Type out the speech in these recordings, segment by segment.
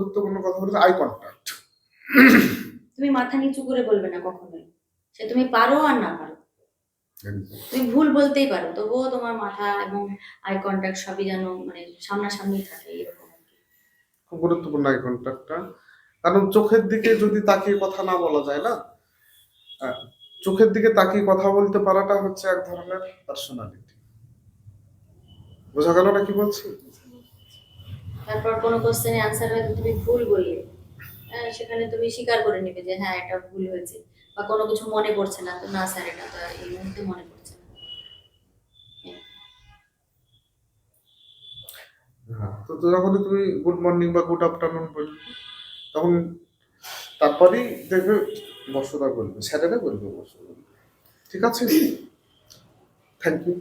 গুরুত্বপূর্ণ কথা বলেছে আই কন্ট্যাক্ট তুমি মাথা নিচু করে বলবে না কখনোই। সে তুমি পারো আর না পারো। তুমি ভুল বলতেই পারো তবুও তোমার মাথা এবং আই কন্ট্যাক্ট সবই যেন মানে সামনাসামনি থাকে এরকম খুব গুরুত্বপূর্ণ আই কন্ট্যাক্টটা কারণ চোখের দিকে যদি তাকিয়ে কথা না বলা যায় না চোখের দিকে তাকিয়ে কথা বলতে পারাটা হচ্ছে এক ধরনের পার্সোনালিটি বোঝা গেল না কি বলছি? তারপর কোনো কোশ্চেনে অ্যান্সার হয়তো তুমি ভুল বললে। হ্যাঁ, সেখানে তুমি স্বীকার করে নেবে যে হ্যাঁ এটা ভুল হয়েছে। বা কোনো কিছু মনে পড়ছে না। তো না স্যার এটা তো এই মুহূর্তে মনে পড়ছে না। হ্যাঁ তো যখনই তুমি গুড মর্নিং বা গুড আফটারনুন বলবে তখন তারপরেই দেখবে বসদা বলবে স্যারেরা বলবে বলবে। ঠিক আছে? থ্যাংক ইউ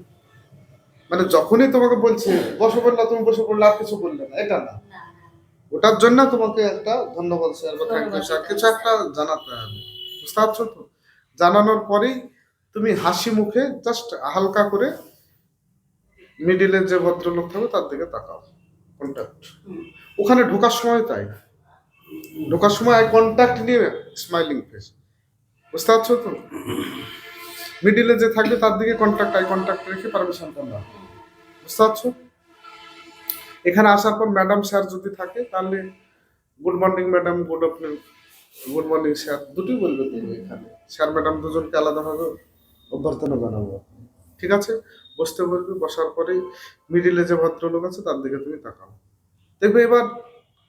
মানে যখনই তোমাকে বলছে বসে পড়লা তুমি বসে পড়লে আর কিছু বললে না। এটা না। ওটার জন্য তোমাকে একটা ধন্যবাদ স্যার বা থ্যাংক ইউ স্যার কিছু একটা জানাতে হবে। বুঝতে পারছ তো? জানানোর পরেই তুমি হাসি মুখে জাস্ট হালকা করে মিডিলের যে ভদ্রলোক থাকবে তার দিকে তাকাও। কন্ট্যাক্ট ওখানে ঢোকার সময় তাই। ঢোকার সময় আই কন্ট্যাক্ট নিয়ে স্মাইলিং ফেস বুঝতে পারছ তো? মিডিলে যে থাকবে তার দিকে কন্ট্যাক্ট আই কন্ট্যাক্ট রেখে পারমিশন করলাম বুঝতে পারছ? এখানে আসার পর ম্যাডাম স্যার যদি থাকে তাহলে good morning madam good afternoon good morning sir দুটোই বলবে তুমি এখানে। স্যার ম্যাডাম দুজনকে আলাদাভাবে অভ্যর্থনা জানাব। ঠিক আছে? বসতে বলবে বসার পরেই মিডিলে যে ভদ্রলোক আছে তার দিকে তুমি তাকাও। দেখবে এবার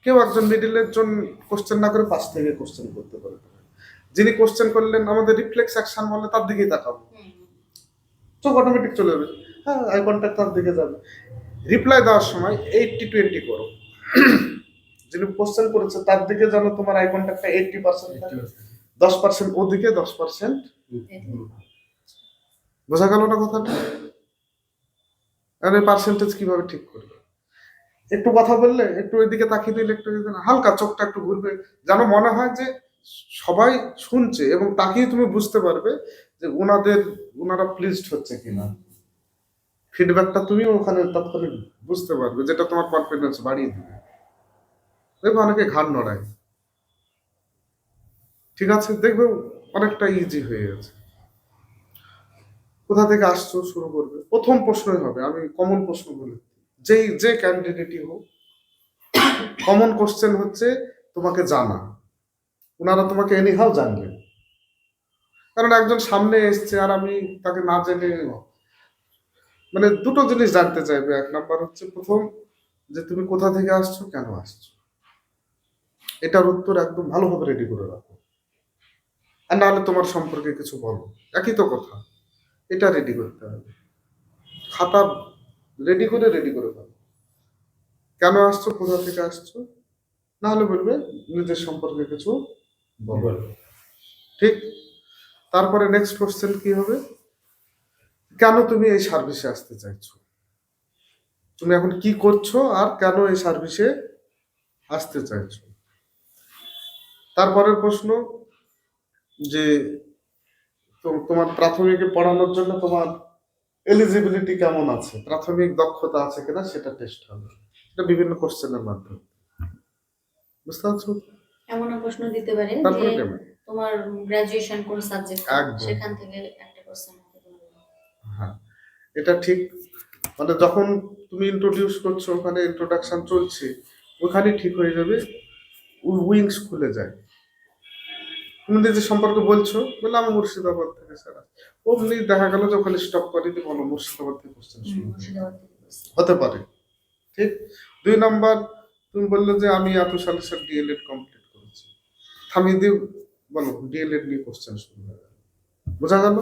কেউ একজন মিডিলের জন্য কোশ্চেন না করে পাশ থেকে কোশ্চেন করতে পারে। যিনি কোশ্চেন করলেন আমাদের রিফ্লেক্স অ্যাকশন বলে তার দিকেই তাকাবো। চোখ অটোমেটিক চলে যাবে। হ্যাঁ আই তার দিকে যাবে। রিপ্লাই দেওয়ার সময় এইটটি টোয়েন্টি করো। যিনি কোশ্চেন করেছে, তার দিকে যেন তোমার আই কন্ট্যাক্টটা এইটটি পার্সেন্ট দশ পার্সেন্ট ওদিকে, দশ পার্সেন্ট বোঝা গেল না কথাটা? আর পার্সেন্টেজ কীভাবে ঠিক করবে? একটু কথা বললে, একটু এদিকে তাকিয়ে দিলে একটু হালকা চোখটা একটু ঘুরবে। যেন মনে হয় যে সবাই শুনছে এবং তাকিয়ে তুমি বুঝতে পারবে যে ওনাদের ওনারা প্লিজড হচ্ছে কিনা। ফিডব্যাকটা তুমি ওখানে তৎক্ষণিক বুঝতে পারবে, যেটা তোমার কনফিডেন্স বাড়িয়ে দিবে। দেখবে অনেকে ঘাড় নড়ায়। ঠিক আছে, দেখবে অনেকটা ইজি হয়ে গেছে। কোথা থেকে আসছো, শুরু করবে। প্রথম প্রশ্নই হবে, আমি কমন প্রশ্ন বলি। যেই, যে ক্যান্ডিডেটই হোক কমন কোশ্চেন হচ্ছে, তোমাকে জানা। ওনারা তোমাকে এনিহাও জানবেন কারণ একজন সামনে এসছে আর আমি তাকে না জেনে মানে দুটো জিনিস জানতে চাইবে। এক নাম্বার হচ্ছে প্রথম যে তুমি কোথা থেকে আসছো কেন আসছো? এটার উত্তর একদম ভালোভাবে রেডি করে রাখো। আর নাহলে তোমার সম্পর্কে কিছু বলো। একই তো কথা। এটা রেডি করতে হবে। খাতা রেডি করে রেডি করে ফেলো কেন আসছো কোথা থেকে আসছো? না হলে বলবে নিজের সম্পর্কে কিছু বলো। ঠিক? তারপরে নেক্সট কোশ্চেন কি হবে? কেন তুমি এই সার্ভিসে আসতে চাইছো? তুমি এখন কি করছ আর কেন এই সার্ভিসে আসতে চাইছো? তারপরের প্রশ্ন যে তোমার প্রাথমিকে পড়ানোর জন্য তোমার এলিজিবিলিটি কেমন আছে? প্রাথমিক দক্ষতা আছে কিনা সেটা টেস্ট হবে। এটা বিভিন্ন কোশ্চেনের মাধ্যমে। বুঝতে পারছ? এমন প্রশ্ন দিতে পারে যে তোমার গ্রাজুয়েশন কোন সাবজেক্ট। সেখান থেকে একটা কোশ্চেন। হ্যাঁ এটা ঠিক মানে যখন তুমি ইন্ট্রোডিউস করছ ওখানে ইন্ট্রোডাকশন চলছে ওখানে ঠিক হয়ে যাবে উইংস খুলে যায়। তুমি যে সম্পর্কে বলছো বলে আমি মুর্শিদাবাদ থেকে স্যার। অমনি দেখা গেল যে ওখানে স্টপ করে দিয়ে বলো মুর্শিদাবাদ থেকে কোশ্চেন। হতে পারে ঠিক? দুই নাম্বার তুমি বললে যে আমি এত সালে স্যার ডিএলএড কমপ্লিট করেছি। থামিয়ে দিয়ে বলো ডিএলএড নিয়ে কোশ্চেন শুরু হয়ে গেল বোঝা গেল?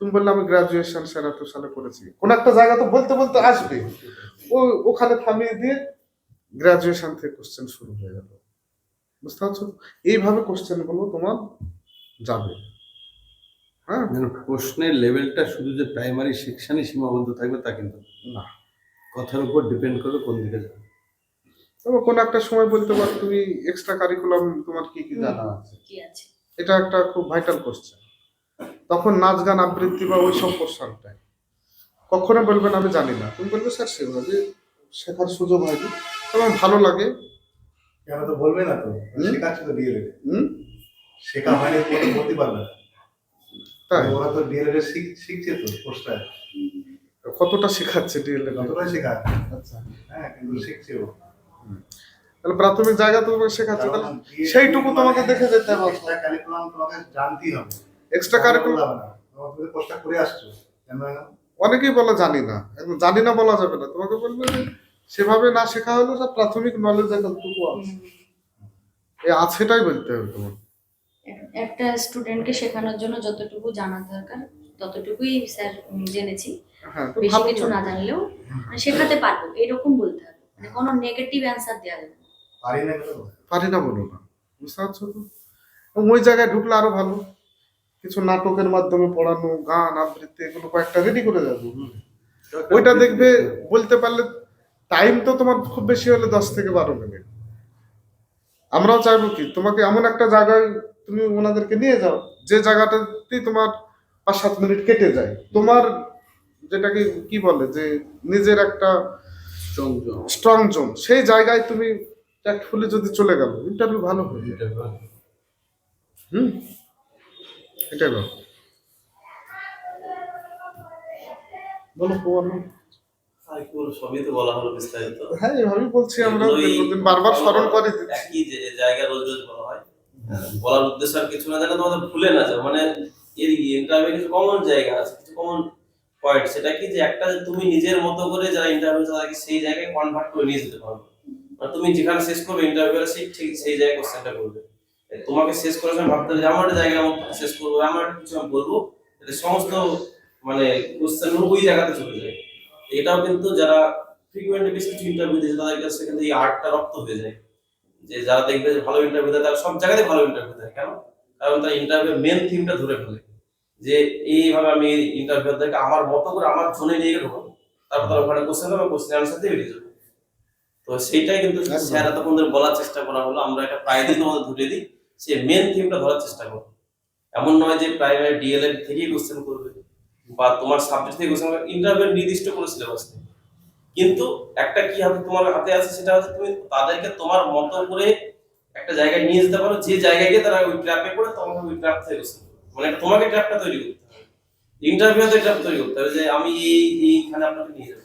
তুমি বললে আমি গ্রাজুয়েশন স্যার এত সালে করেছি। কোন একটা জায়গা তো বলতে বলতে আসবে। ও ওখানে থামিয়ে দিয়ে গ্রাজুয়েশন থেকে কোশ্চেন শুরু হয়ে গেল। বুঝতে পারছ? এইভাবে কোশ্চেনগুলো তোমার যাবে। হ্যাঁ? প্রশ্নের লেভেলটা শুধু যে প্রাইমারি সেকশনে সীমাবদ্ধ থাকবে তা কিন্তু না। কথার উপর ডিপেন্ড করবে কোন দিকে যাবে। তবে কোন একটা সময় বলতে পারো তুমি এক্সট্রা কারিকুলাম তোমার কি কি জানা আছে? কি আছে? এটা একটা খুব ভাইটাল কোশ্চেন তখন নাচ গান আবৃত্তি বা ওই সব কোশ্চেনটাই কখনো বলবেন আমি জানি না। তুমি বলবে স্যার সেভাবে শেখার সুযোগ হয়নি। তবে ভালো লাগে। কেন তো বলবে না তো? শেখাচ্ছে তো ডিএলএড হুম? শেখা হয়নি কোনো বলতে পারবে তাই? ওরা তো ডিএলএড শিখছে তো কোর্সটায় কতটা শেখাচ্ছে ডিএলএড যতটাই শেখা আচ্ছা। হ্যাঁ কিন্তু শিখছে ও। তাহলে প্রাথমিক জায়গা তো তোমাকে শেখাচ্ছে। তাহলে সেইটুকু তোমাকে দেখে যেতে হবে। curriculum তোমাকে জানতেই হবে। এক্সট্রা কোর্সটা করে আসছো? অনেকেই বলে জানি না একদম জানি না বলা যাবে না। তোমাকে বলবে যে সেভাবে না শেখা হলেও সব প্রাথমিক নলেজ এতটুকু আছে। এই আছেটাই বলতে হবে তোমার এক- একটা স্টুডেন্টকে শেখানোর জন্য যতটুকু জানা দরকার ততটুকুই স্যার জেনেছি। হ্যাঁ বেশি কিছু না জানলেও মানে শেখাতে পারব এরকম বলতে হবে। মানে কোনো নেগেটিভ অ্যান্সার দেওয়া যাবে না। পারি না? পারি না বলো না। বুঝতে পারছ তো? ওই জায়গায় ঢুকলে আরও ভালো। কিছু নাটকের মাধ্যমে পড়ানো গান আবৃত্তি এগুলো কয়েকটা রেডি করে যাব ওইটা দেখবে বলতে পারলে টাইম তো তোমার খুব বেশি হলে দশ থেকে বারো মিনিট আমরাও চাইব কি তোমাকে এমন একটা জায়গায় তুমি ওনাদেরকে নিয়ে যাও যে জায়গাটাতেই তোমার পাঁচ সাত মিনিট কেটে যায়। তোমার যেটাকে কি বলে যে নিজের একটা স্ট্রং জোন সেই জায়গায় তুমি ট্যাক্টফুলি যদি চলে গেল ইন্টারভিউ ভালো হয়ে যাবে। হুম? এটাই বলো বলো বলো। আর কি বলব, সবই তো বলা হলো বিস্তারিত। হ্যাঁ এভাবেই বলছি আমরা এগুলোই বারবার স্মরণ করে। দিচ্ছি যে জায়গা রোজ রোজ বলা হয়। বলার উদ্দেশ্য আর কিছু না যেন তোমাদের ভুলে না যাও। মানে এর ইন্টারভিউ কিছু কমন জায়গা আছে কিছু কমন পয়েন্ট সেটা কি যে একটা তুমি নিজের মতো করে যারা ইন্টারভিউ তাদেরকে সেই জায়গায় কনভার্ট করে নিয়ে যেতে পারবে মানে তুমি যেখানে শেষ করবে ইন্টারভিউ সেই ঠিক সেই জায়গায় কোশ্চেনটা করবে। তোমাকে শেষ করার সময় ভাবতে হবে যে আমার জায়গা মতো শেষ করব আমার কিছু আমি বলব যাতে সমস্ত মানে কোশ্চেন ওই জায়গাতে চলে যায়। এটাও কিন্তু যারা ফ্রিকুয়েন্টলি বেশ কিছু ইন্টারভিউ দিয়েছে তাদের কাছে কিন্তু এই আর্টটা রপ্ত হয়ে যায়। যে যারা দেখবে যে ভালো ইন্টারভিউ দেয় তারা সব জায়গাতে ভালো ইন্টারভিউ দেয়। কেন? কারণ তার ইন্টারভিউ মেন থিমটা ধরে ফেলে। যে এইভাবে আমি ইন্টারভিউ দেখে আমার মতো করে আমার জোনে নিয়ে ঢোকাবো তারপর তারা ওখানে কোশ্চেন হবে কোশ্চেন আনসার দিয়ে বেরিয়ে যাব। তো সেইটাই কিন্তু। স্যার এতক্ষণ ধরে বলার চেষ্টা করা হলো। আমরা একটা প্রায় দিন তোমাদের ধরে দিই। সে মেন থিমটা ধরার চেষ্টা করো। এমন নয় যে প্রাইমারি ডিএলএড থেকেই কোশ্চেন করবে বা তোমার সাবজেক্ট থেকে কোশ্চেন করবে ইন্টারভিউ নির্দিষ্ট কোনো সিলেবাস কিন্তু একটা কি হাতে তোমার হাতে আছে সেটা হচ্ছে তুমি তাদেরকে তোমার মতো করে একটা জায়গায় নিয়ে যেতে পারো, যে জায়গায় গিয়ে তারা ওই ট্র্যাপে পড়ে তোমাকে ওই ট্র্যাপ থেকে কোশ্চেন মানে তোমাকে ট্র্যাপটা তৈরি করতে হবে। ইন্টারভিউতে ট্র্যাপ তৈরি করতে হবে যে আমি এই, এইখানে আপনাকে নিয়ে যাব।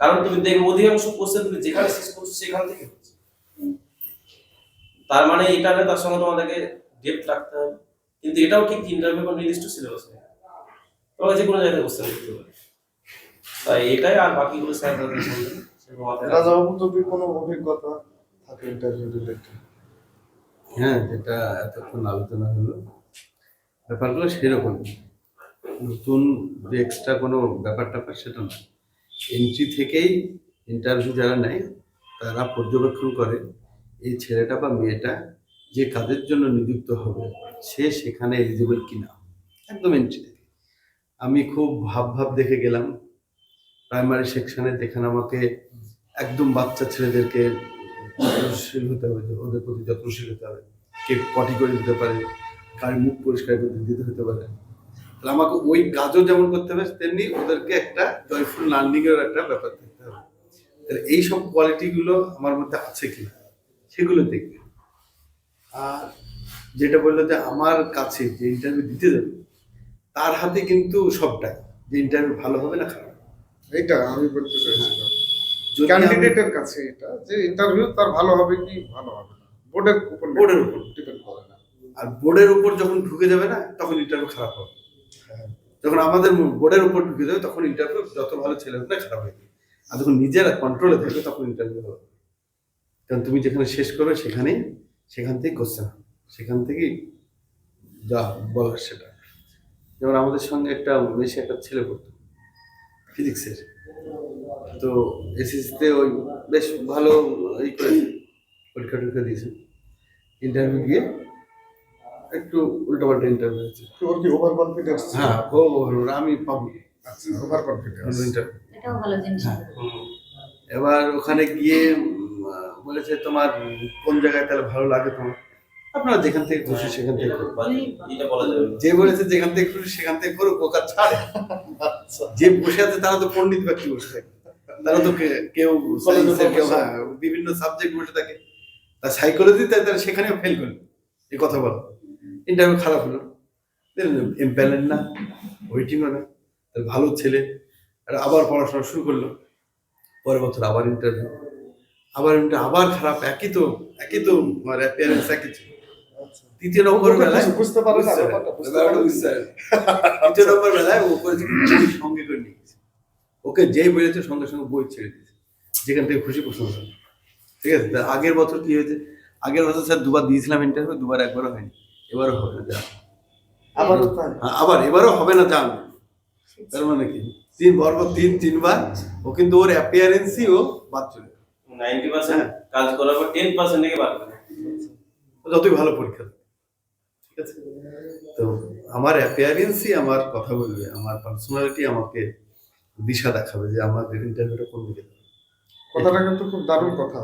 কারণ তুমি দেখবে অধিকাংশ কোশ্চেন তুমি যেখানে শেষ করছ সেখান থেকে। তার মানে এটা না তার সঙ্গে তোমাদেরকে ডেপথ রাখতে হবে। কিন্তু এটাও ঠিক ইন্টারভিউ কোনো নির্দিষ্ট সিলেবাস নেই তোমাকে যে কোনো জায়গায় কোশ্চেন করতে পারে। তাই এটাই আর বাকিগুলো স্যার। রাজাবাবু কোনো অভিজ্ঞতা থাকে ইন্টারভিউ রিলেটেড হ্যাঁ যেটা এতক্ষণ আলোচনা হলো ব্যাপারগুলো সেরকম। নতুন যে এক্সট্রা কোনো ব্যাপার ট্যাপার সেটা না এন্ট্রি থেকেই ইন্টারভিউ যারা নেয় তারা পর্যবেক্ষণ করে। এই ছেলেটা বা মেয়েটা যে কাজের জন্য নিযুক্ত হবে, সে সেখানে এলিজিবল কিনা? একদম এন্ট্রি থেকে আমি খুব ভাব ভাব দেখে গেলাম। প্রাইমারি সেকশনে যেখানে আমাকে একদম বাচ্চা ছেলেদেরকে যত্নশীল হতে হবে, ওদের প্রতি যত্নশীল হতে হবে। কে পটি করে দিতে পারে, কার মুখ পরিষ্কার করে দিতে হতে পারে। তাহলে আমাকে ওই কাজও যেমন করতে হবে, তেমনি ওদেরকে একটা জয়ফুল লার্নিং এর একটা ব্যাপার দেখতে হবে। তাহলে এই সব কোয়ালিটিগুলো আমার মধ্যে আছে কি সেগুলো দেখবে। আর যেটা বলল যে আমার কাছে যে ইন্টারভিউ দিতে যাবে তার হাতে কিন্তু সবটাই। যে ইন্টারভিউ ভালো হবে না খারাপ। এইটা আমি বলতে চাইছিলাম। ক্যান্ডিডেটের কাছে এটা যে ইন্টারভিউ তার ভালো হবে কি ভালো হবে না? বোর্ডের উপর বোর্ডের উপর। ডিপেন্ড করে না। আর বোর্ডের উপর যখন ঢুকে যাবে না তখন ইন্টারভিউ খারাপ হবে। যখন আমাদের বোর্ডের উপর ঢুকে যাবে তখন ইন্টারভিউ যত ভালো ছেলে হোক না খারাপ হয়ে যাবে আর যখন নিজেরা কন্ট্রোলে থাকবে তখন ইন্টারভিউ হবে। কারণ তুমি যেখানে শেষ করবে সেখানেই সেখান থেকেই কোশ্চেন সেখান থেকেই যা বলার সেটা। যেমন আমাদের সঙ্গে একটা বেশি একটা ছেলে পড়তো ফিজিক্সের। তো এসএসসিতে ওই বেশ ভালো ই করেছে পরীক্ষা টরীক্ষা দিয়েছে। ইন্টারভিউ দিয়ে একটু উল্টোপাল্টা ইন্টারভিউ হয়েছে। ওর কি ওভার কনফিডেন্স হ্যাঁ ও আমি পাবো। আচ্ছা ওভার কনফিডেন্স ইন্টারভিউ এটাও ভালো জিনিস। হ্যাঁ। এবার ওখানে গিয়ে বলেছে তোমার কোন জায়গায় তাহলে ভালো লাগে তোমার? আপনারা যেখান থেকে খুশি সেখান থেকে মানে এটা বলা যাবে যে বলেছে যেখান থেকে খুশি সেখান থেকে করুক ওকা ছাড়ে। যে বসে আছে তারা তো পণ্ডিত ব্যক্তি বসে থাকে। তারা তো কেউ হ্যাঁ, বিভিন্ন সাবজেক্ট বসে থাকে। তার সাইকোলজি তাই তারা সেখানেও ফেল করল। এই কথা বলো। ইন্টারভিউ খারাপ হলো। এমপ্যালেন্ট না ওয়েটিংও না। তার ভালো ছেলে। আর আবার পড়াশোনা শুরু করল। পরের বছর আবার ইন্টারভিউ আবার ইন্টারভিউ আবার খারাপ একই তো একই তো আমার অ্যাপিয়ারেন্স একই ছিল। তৃতীয় নম্বর বেলায় বুঝতে পারে না। তৃতীয় নম্বর বেলায় ও করেছে সঙ্গে করে নিয়ে গেছে। ওকে যেই বলেছে সঙ্গে সঙ্গে বই ছেড়ে দিয়েছে যেখান থেকে খুশি প্রশ্ন ঠিক আছে আগের বছর কি হয়েছে? আগের বছর স্যার দুবার দিয়েছিলাম ইন্টারভিউ দুবার একবারও হয়নি। এবারও হবে না যা আবার হ্যাঁ, আবার এবারও হবে না জান। তার মানে কি? তিন বর্গ তিন তিনবার। ও কিন্তু ওর অ্যাপিয়ারেন্সই ও বাদ চলে। নাইনটি পার্সেন্ট কাজ করার পর টেন পার্সেন্ট থেকে পারবে না যতই ভালো পরীক্ষা। ঠিক আছে? তো আমার অ্যাপিয়ারেন্সই আমার কথা বলবে আমার পার্সোনালিটি আমাকে দিশা দেখাবে যে আমার ইন্টারভিউটা কোন দিকে কথাটা কিন্তু খুব দারুণ কথা।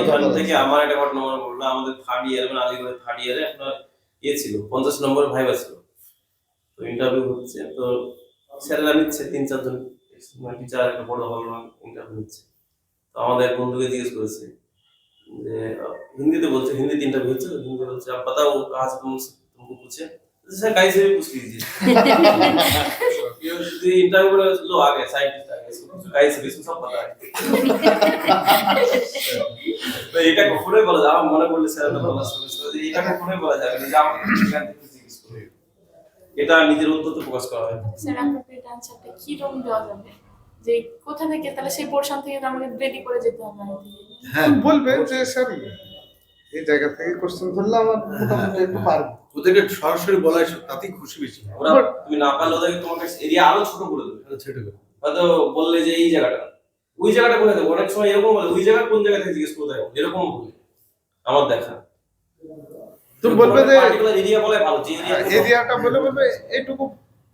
এখান থেকে আমার একটা ঘটনা মনে পড়ল আমাদের থার্ড ইয়ার মানে আলিগড়ের থার্ড ইয়ারে আপনার ইয়ে ছিল পঞ্চাশ নম্বরের ভাইবা ছিল। তো ইন্টারভিউ হচ্ছে তো স্যারেরা নিচ্ছে তিন চারজন টিচার একটা বড় হল ইন্টারভিউ নিচ্ছে। তো আমাদের এক বন্ধুকে জিজ্ঞেস করেছে যে আহ, হিন্দিতে বলছে হিন্দিতে ইন্টারভিউ হচ্ছে তো হিন্দি বলছে आप बताओ कहाँ से तुम तुमको पूछे तो सर कहीं से भी पूछ लीजिए ये इंटरव्यू में लो आ गए साइंटिस्ट आ गए इसको पूछो कहीं से भी इसको सब पता है তো এটা কখনোই বলা যায় আমার মনে পড়লে স্যার বলার সঙ্গে সঙ্গে যে এটা কখনোই বলা যাবে না যে আমাকে সেখান থেকে জিজ্ঞেস করে এটা নিজের উদ্যত প্রকাশ করা হয় স্যার অ্যাপ্রোপ্রিয়েট আনসারটা কি রকম দেওয়া যাবে যে কোথা থেকে তাহলে সেই পোর্শন থেকে তো আমাকে রেডি করে যেতে হবে। হ্যাঁ। বলবে যে স্যার এই জায়গা থেকে কোশ্চেন ধরলে আমার মোটামুটি একটু পারব। ওদেরকে সরাসরি বলাই তাতেই খুশি বেশি। ওরা তুমি না পারলে ওদেরকে তোমাকে এরিয়া আরও ছোট করে দেবে। ছেড়ে দেবে। হয়তো বললে যে এই জায়গাটা ওই জায়গাটা কোথায় দেবো। অনেক সময় এরকম বলে ওই জায়গা কোন জায়গা থেকে জিজ্ঞেস করে দেবো এরকম বলে। আমার দেখা। তুমি বলবে যে পার্টিকুলার এরিয়া বলে ভালো যে এরিয়া এরিয়াটা বলে। বলবে এইটুকু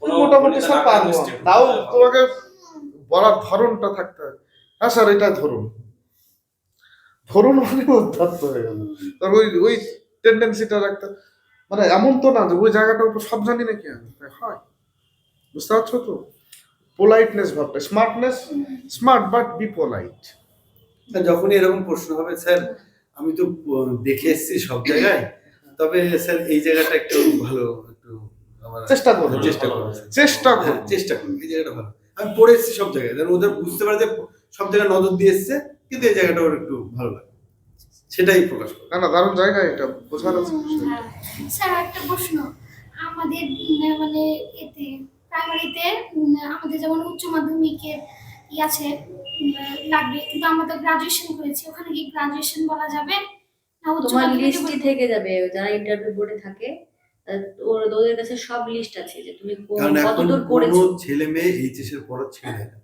মোটামুটি স্যার পারব। তাও তোমাকে বলার ধরনটা থাকতে হবে। হ্যাঁ স্যার এটা ধরুন। ধরুন মানে হয়ে গেল। ওই ওই টেন্ডেন্সিটা রাখতে মানে এমন তো না যে ওই জায়গাটার উপর সব জানি নাকি আমি? হয় বুঝতে পারছ তো? পোলাইটনেস ভাবটা। Smartness smart but be polite যখনই এরকম প্রশ্ন হবে স্যার আমি তো দেখে এসেছি সব জায়গায়। তবে স্যার এই জায়গাটা একটু ভালো একটু চেষ্টা করো চেষ্টা করো চেষ্টা হ্যাঁ, করো চেষ্টা করুন। এই জায়গাটা ভালো। আমি পড়ে এসেছি সব জায়গায়। যেন ওদের বুঝতে পারে যে সব জায়গায় নজর দিয়ে এসছে কিন্তু এই জায়গাটা ওর একটু ভালো লাগে। সেটাই প্রকাশ করে। না না দারুণ জায়গা এটা বোঝার আছে হ্যাঁ। স্যার একটা প্রশ্ন। আমাদের মানে এতে প্রাইমারিতে আমাদের যেমন উচ্চ মাধ্যমিকের ই আছে লাগবে কিন্তু আমরা তো গ্রাজুয়েশন করেছি ওখানে কি গ্রাজুয়েশন বলা যাবে? না উচ্চ তোমার মাধ্যমিকে? থেকে যাবে যারা ইন্টারভিউ বোর্ডে থাকে। ওর ওদের কাছে সব লিস্ট আছে যে তুমি কতদূর করেছ। ছেলে মেয়ে এইচএস এর পড়া ছেড়ে না।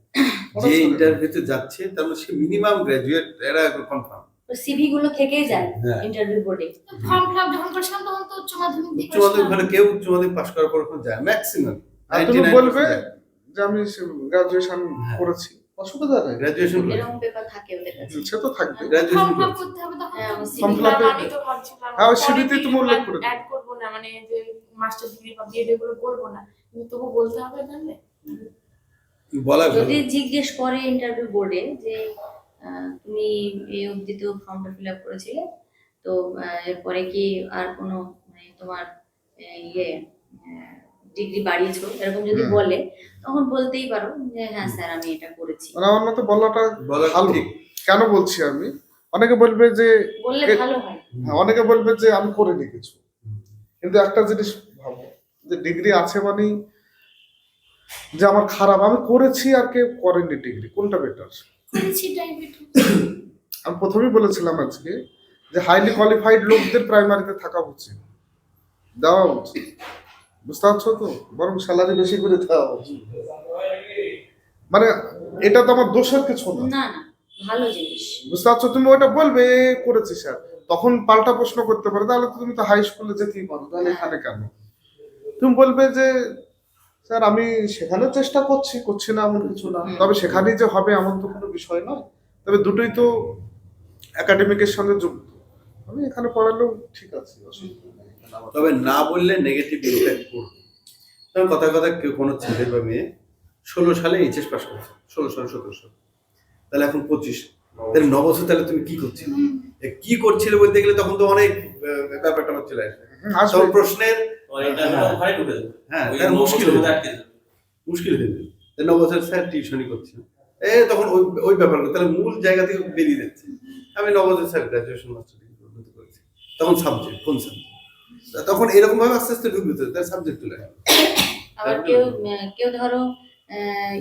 যে। ইন্টারভিউতে যাচ্ছে তার মানে সে মিনিমাম গ্রাজুয়েট এরা কনফার্ম সিভি গুলো থেকেই যায় হ্যাঁ। ইন্টারভিউ বোর্ডে ফর্ম ফিল আপ যখন করেছিলাম তখন তো উচ্চ মাধ্যমিক উচ্চ মাধ্যমিক মানে কেউ উচ্চ মাধ্যমিক পাশ করার পর যায় ম্যাক্সিমাম আর তুমি বলবে যে আমি গ্রাজুয়েশন হ্যাঁ। করেছি। অসুবিধা নেই। গ্রাজুয়েশন এরকম পেপার থাকে ওদের কাছে। সে তো থাকবে। গ্রাজুয়েশন ফর্ম করতে হবে তখন হ্যাঁ, up এ- আমি তো ভাবছিলাম হ্যাঁ, ওই পরে CV তে তুমি উল্লেখ করে দিও। add করব। না মানে যে মাস্টার ডিগ্রি বা বিএড এগুলো বলব না কিন্তু তবু বলতে হবে তাহলে বলা যদি জিজ্ঞেস করে ইন্টারভিউ বোর্ডে যে আহ, তুমি এই অবধি তো ফর্মটা ফিল আপ করেছিলে তো এরপরে কি আর কোনো মানে তোমার আহ, ইয়ে ডিগ্রি বাড়িয়েছো? এরকম যদি বলে তখন বলতেই পারো যে হ্যাঁ স্যার আমি এটা করেছি। মানে আমার মতে বলাটা বলা ভালো। কেন বলছি আমি? অনেকে বলবে যে বললে ভালো হয়। হ্যাঁ, অনেকে বলবে যে আমি করিনি কিছু। কিন্তু একটা জিনিস ভাবো যে ডিগ্রি আছে মানেই যে আমার খারাপ আমি করেছি আর কেউ করেনি ডিগ্রি কোনটা বেটার আমি প্রথমেই বলেছিলাম আজকে যে হাইলি কোয়ালিফাইড লোকদের প্রাইমারিতে থাকা উচিত। দেওয়া উচিত। বুঝতে পারছ তো? বরং স্যালারি বেশি করে দেওয়া উচিত। মানে এটা তো আমার দোষের কিছু না। না না ভালো জিনিস। বুঝতে পারছ? তুমি ওটা বলবে করেছি স্যার। তখন পাল্টা প্রশ্ন করতে পারো, তাহলে তো তুমি তো হাই স্কুলে যেতেই পারো, তাহলে এখানে কেন? তুমি বলবে যে, স্যার, আমি সেখানে চেষ্টা করছি করছি না এমন কিছু না। তবে সেখানেই যে হবে এমন তো কোনো বিষয় নয়। তবে দুটোই তো একাডেমিকের সঙ্গে যুক্ত। আমি এখানে পড়ালেও ঠিক আছে। তবে না বললে নেগেটিভ ইম্প্যাক্ট পড়বে। তবে কথা কথা কেউ, কোনো ছেলে বা মেয়ে ষোলো সালে এইচএস পাস করছে, ষোলো সালে সতেরো সালে। তাহলে এখন পঁচিশ। তাহলে ন বছর তাহলে তুমি কি। এ কি করছিল বলতে গেলে তখন তো অনেক আহ, ব্যাপার ট্যাপার চলে আসবে। হুম, প্রশ্নের হ্যাঁ মুশকিল হয়ে যাবে। মুশকিল হয়ে যাবে তাই ন বছর স্যার টিউশনই করছিল এ তখন ওই ওই ব্যাপারগুলো তাহলে মূল জায়গা থেকে বেরিয়ে যাচ্ছে। আমি ন স্যার গ্রাজুয়েশন মাস্টার ডিগ্রি করেছি। তখন সাবজেক্ট কোন সাবজেক্ট তখন এরকম ভাবে আস্তে আস্তে ঢুকবে তার সাবজেক্ট চলে আবার কেউ কেউ ধরো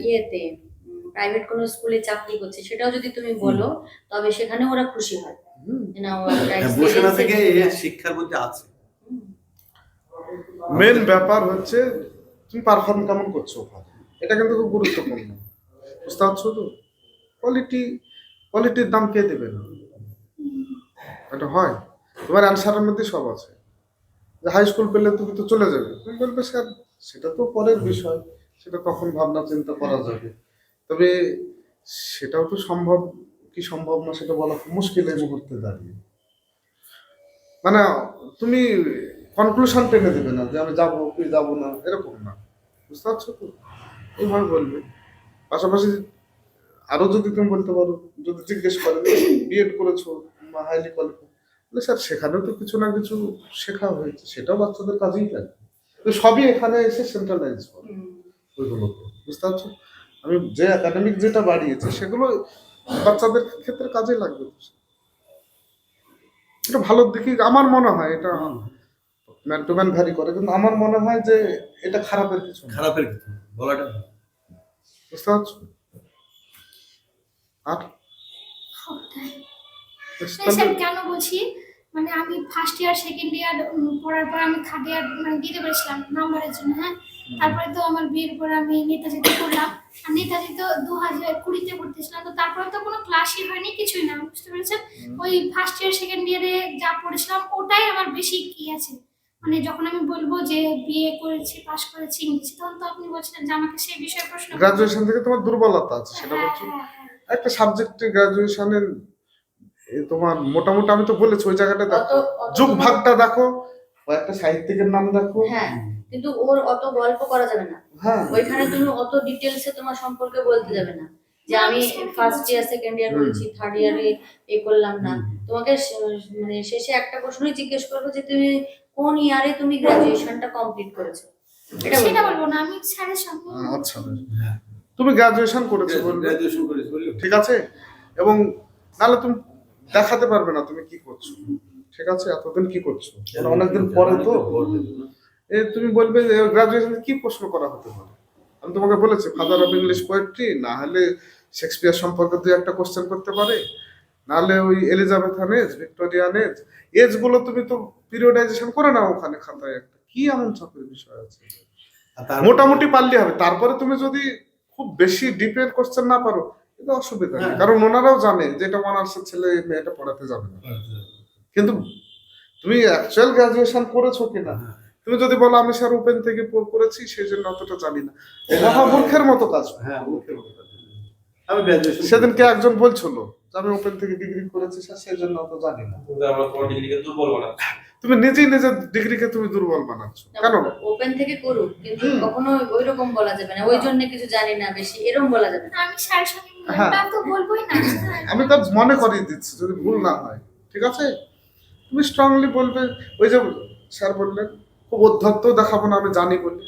ইয়েতে প্রাইভেট কোনো স্কুলে চাকরি করছে সেটাও যদি তুমি বলো তবে সেখানে ওরা খুশি হয়। হুম। যে না ওর একটা হ্যাঁ, বসে না থেকে শিক্ষার মধ্যে আছে। মেন ব্যাপার হচ্ছে তুমি পারফর্ম কেমন করছ এটা কিন্তু খুব গুরুত্বপূর্ণ। বুঝতে পারছ তো? কোয়ালিটি কোয়ালিটির দাম কে দেবে না? এটা হয়। তোমার অ্যান্সারের মধ্যে সব আছে। যে হাই স্কুল পেলে তুমি তো চলে যাবে। তুমি বলবে স্যার সেটা তো পরের বিষয়। সেটা তখন ভাবনা চিন্তা করা যাবে? তবে সেটাও তো সম্ভব কি সম্ভব না সেটা বলা খুব মুশকিল এই মুহূর্তে দাঁড়িয়ে। মানে তুমি কনক্লুশন টেনে দেবে না যে আমি যাব কি যাব না এরকম না। বুঝতে পারছ তো? এইভাবে বলবে। পাশাপাশি আরও যদি তুমি বলতে পারো যদি জিজ্ঞেস করে বিএড করেছ বা হাইলি কোয়ালিফাইড বলে স্যার সেখানেও তো কিছু না কিছু শেখা হয়েছে সেটাও বাচ্চাদের কাজেই লাগে তো সবই এখানে এসে সেন্ট্রালাইজ করে। ওইগুলোকে বুঝতে পারছ? আমি যে একাডেমিক যেটা বাড়িয়েছে সেগুলো বাচ্চাদের ক্ষেত্রে কাজে লাগবে এটা ভালোর দিকে আমার মনে হয় এটা ম্যান টু ম্যান ভ্যারি করে কিন্তু আমার মনে হয় যে এটা খারাপের কিছু খারাপের কিছু বলাটা বুঝতে পারছ? আর? তাহলে- কেন বলছি? মানে আমি ফার্স্ট ইয়ার সেকেন্ড ইয়ার পড়ার পর আমি থার্ড ইয়ার মানে দিতে পেরেছিলাম নাম্বারের জন্য হ্যাঁ? তারপরে তো আমার বিয়ের পর আমি নেতাজিতে পড়লাম। আর নেতাজি তো দু হাজার কুড়িতে পড়তেছিলাম তো তারপরে তো কোনো ক্লাসই হয়নি কিছুই না বুঝতে পেরেছেন? ওই ফার্স্ট ইয়ার সেকেন্ড ইয়ারে যা পড়েছিলাম ওটাই আমার বেশি কি আছে। মানে যখন আমি বলব যে বিয়ে করেছি পাশ করেছি ইংলিশ তখন তো আপনি বলছিলেন যে আমাকে সেই বিষয়ে প্রশ্ন গ্রাজুয়েশন থেকে তোমার দুর্বলতা আছে সেটা হ্যাঁ, বলছো। হ্যাঁ, হ্যাঁ। একটা সাবজেক্টে গ্রাজুয়েশনের তোমার মোটামুটি আমি তো বলেছি ওই জায়গাটা দেখো যুগ ভাগটা দেখো ও একটা সাহিত্যিকের নাম দেখো। হ্যাঁ। কিন্তু ওর অত গল্প করা যাবে না। হ্যাঁ। ওইখানে তুমি অত ডিটেলসে তোমার সম্পর্কে বলতে যাবে না। যে আমি ফার্স্ট ইয়ার সেকেন্ড ইয়ার করেছি থার্ড ইয়ারে এ করলাম না। তোমাকে মানে শেষে একটা প্রশ্নই জিজ্ঞেস করব যে তুমি কোন ইয়ারে তুমি গ্রাজুয়েশনটা কমপ্লিট করেছ? এটা সেটা বলব না আমি স্যারের সঙ্গে আচ্ছা। তুমি গ্রাজুয়েশন করেছ গ্রাজুয়েশন করেছি ঠিক আছে? এবং নাহলে তুমি দেখাতে পারবে না তুমি কি করছ। ঠিক আছে? এতদিন কি করছ? মানে অনেকদিন পরে তো। তুমি বলবে যে গ্রাজুয়েশনে কি প্রশ্ন করা হতে পারে আমি তোমাকে বলেছি ফাদার অফ ইংলিশ পোয়েট্রি না হলে শেক্সপিয়ার সম্পর্কে দুই একটা কোশ্চেন করতে পারে নাহলে ওই এলিজাবেথ এজ ভিক্টোরিয়ান এজ এজগুলো তুমি তো পিরিয়ডাইজেশন করে নাও ওখানে খাতায় একটা। কি এমন চাপের বিষয় আছে? মোটামুটি পারলে হবে। তারপরে তুমি যদি খুব বেশি ডিপের কোশ্চেন না পারো এটা অসুবিধা নেই। হ্যাঁ। কারণ ওনারাও জানে যে এটা অনার্সের ছেলে মেয়েটা পড়াতে যাবে না। কিন্তু তুমি অ্যাকচুয়াল গ্রাজুয়েশন করেছ কিনা? হ্যাঁ। তুমি যদি বলো আমি স্যার ওপেন থেকে প- করেছি সেই জন্য অতটা জানি না। মহা মূর্খের মতো কাজ। হ্যাঁ মুখের মতো কথা। আমি গ্রাজুয়েশন সেদিনকে একজন বলছিল আমি ওপেন থেকে ডিগ্রি করেছি স্যার সেই জন্য অত জানি না। আমরা ডিগ্রিকে দুর্বল বানাচ্ছি। তুমি নিজেই নিজের ডিগ্রিকে তুমি দুর্বল বানাচ্ছ। কেন? ওপেন থেকে করুক কিন্তু কখনো ওই রকম বলা যাবে না। ওই জন্য কিছু জানি না বেশি এরকম বলা যাবে না। আমি স্যারের সঙ্গে হ্যাঁ। তো বলবোই না। আমি তো মনে করিয়ে দিচ্ছি যদি ভুল না হয়। ঠিক আছে? তুমি স্ট্রংলি বলবে। ওই যে স্যার বললেন খুব অধ্যত্ত দেখাবো না আমি জানি বলি।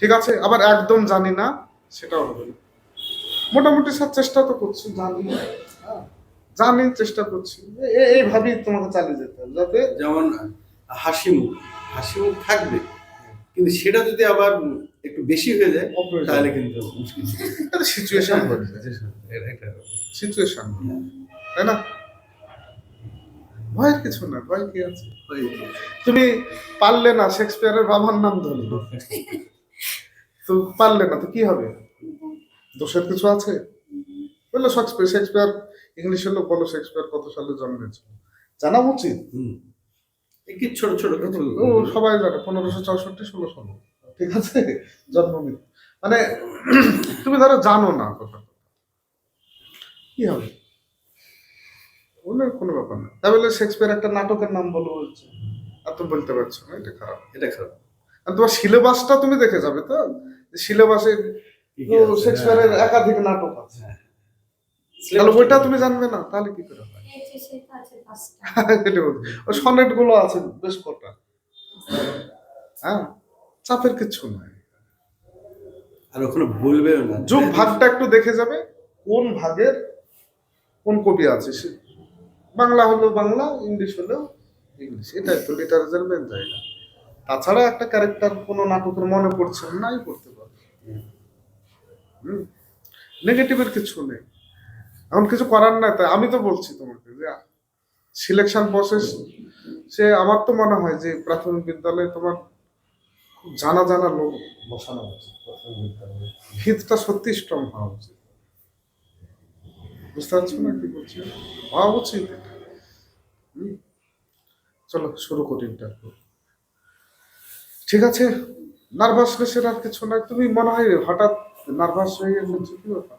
ঠিক আছে? আবার একদম জানি না সেটাও হবে না মোটামুটি স্যার চেষ্টা তো করছি। জানি জানি চেষ্টা করছি। এইভাবেই তোমাকে চালিয়ে যেতে হবে যাতে যেমন হাসি মুখ হাসি মুখ থাকবে কিন্তু সেটা যদি আবার একটু বেশি হয়ে যায়। তাহলে কিন্তু সিচুয়েশন বলে। সিচুয়েশন তাই না? ভয়ের কিছু না ভয় কি আছে? তুমি পারলে না শেক্সপিয়ারের বাবার নাম ধরলো। তো পারলে না তো কি হবে? দোষের কিছু আছে? বলল শেক্সপিয়ার শেক্সপিয়ার ইংলিশের লোক বলো শেক্সপিয়ার কত সালে জন্মেছিল? জানা উচিত। কি ছোট ছোট কিছু ও সবাই জানে পনেরোশো চৌষট্টি ষোলো সাল ঠিক আছে? জন্ম মানে তুমি ধরো জানো না কথা কি হবে? বলে কোনো ব্যাপার না তাই বলে শেক্সপিয়ার একটা নাটকের নাম বলো বলছে আর তুমি বলতে পারছ না এটা খারাপ এটা খারাপ আর তোমার সিলেবাসটা তুমি দেখে যাবে তো সিলেবাসে আছে? শেক্সপিয়ারের হ্যাঁ। একাধিক নাটক আছে হ্যাঁ। তাহলে ওইটা তুমি জানবে না তাহলে কি করে হয়। ওই সনেটগুলো আছে বেশ কটা হ্যাঁ চাপের কিছু নাই আর ওখানে বলবেও না যুগ ভাগটা একটু দেখে যাবে কোন ভাগের কোন কবি আছে সে বাংলা হলো বাংলা ইংলিশ হলো ইংলিশ এটাই তো লিটারেচার মেন জায়গা। তাছাড়া একটা ক্যারেক্টার কোনো নাটকের মনে পড়ছে নাই পড়তে পারে। নেগেটিভের কিছু নেই। এখন কিছু করার নাই, তাই আমি তো বলছি তোমাকে যে সিলেকশন প্রসেস সে আমার তো মনে হয় যে প্রাথমিক বিদ্যালয়ে তোমার খুব জানা জানা লোক বসানো উচিত ভিতটা সত্যি স্ট্রং হওয়া উচিত। বুঝতে পারছ না কি বলছি? হওয়া উচিত? চলো শুরু করি ইন্টারভিউ ঠিক আছে? নার্ভাসনেসের আর কিছু নাই? তুমি মনে হয় হঠাৎ নার্ভাস হয়ে গেছো কি ব্যাপার?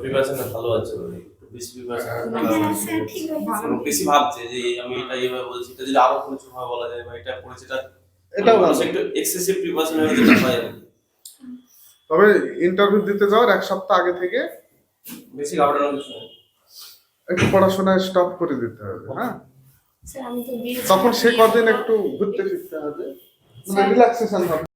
প্রিপারেশনটা ভালো আছে বেশি হ্যাঁ ঠিক আছে। বেশি ভাবছে যে আমি এটা এইভাবে বলছি এটা যদি আরও কোনো বলা যায় বা এটা করেছি এটা এটাও ভালো। একটু এক্সেসিভ প্রিপারেশন হয়ে যেতে হয় আর তবে ইন্টারভিউ দিতে যাওয়ার এক সপ্তাহ আগে থেকে বেশি ঘাবড়ানোর কিছু নেই। একটু পড়াশোনা স্টপ করে দিতে হবে হ্যাঁ? তখন সে কদিন একটু ঘুরতে ফিরতে হবে। মানে রিল্যাক্সেশন হবে।